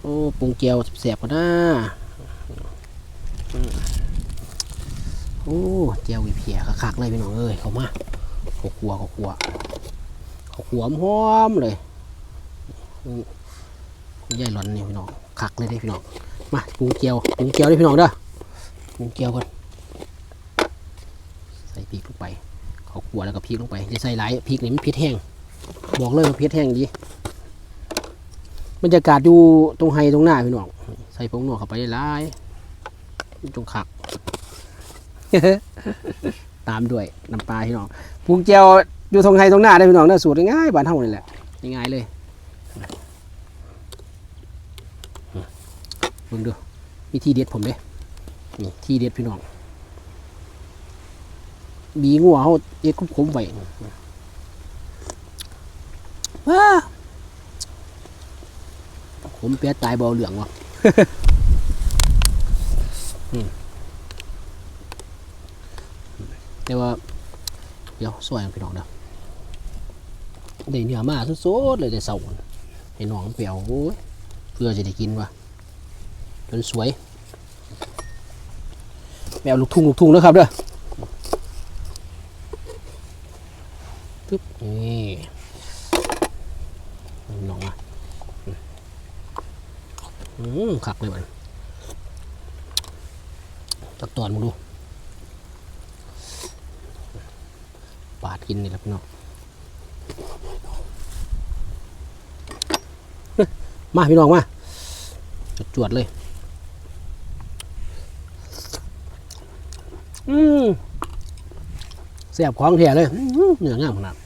โอ้ปรุงเจียวแสบๆก่อนนะโอ้เจียววีเพียคักๆเลยพี่น้องเอ้ยเข้ามาเขาขัวเขาขัวเขาขัวหอมเลยอืมคุณยายหลอนนี่พี่น้องคักเลยเด้พี่น้องมาปรุงเจียวปรุงเจียวเด้พี่น้องเด้อปรุงเจียวก่อนใส่พริกลงไปเขาขัวแล้วก็พริกลงไปจะใส่หลายพริกนี่มันเผ็ดแห้งบอกเลยว่าเผ็ดแห้งดี บรรยากาศอยู่ตรงไฮตรงหน้าพี่น้องใส่ผงนัวเข้าไปได้หลายจงขัก ตามด้วยน้ำปลาพี่น้องปรุงเจียวอยู่ตรงไฮตรงหน้าได้พี่น้องเนื้อสูตรง่ายบ้านเฮานี่แหละง่ายเลยเบิ่งดูมีที่เด็ดผมเด้นี่ที่เด็ดพี่น้องบีงัวเฮาเด็ดคุ้มๆไว้ว้า ผมเปียตายบอเหลืองวะอืมแต่ว่า เดี๋ยวสวยพี่น้องเด้อได้เนื้อมาสดๆเลยแต่เสาร์ให้น้องเปรียวโอ้ยเพื่อจะได้กินวะจนสวยแมวลูกทุ่งลูกทุ่งนะครับเด้อปึ๊บนี่น้องมา อืมขักเลยมันตักตอนมึงดู ปาดกินนี่แหละพี่น้องมาพี่น้องมาจวดเลย อืมแซ่บของแท้เลยอื้อเนื้องามขนาด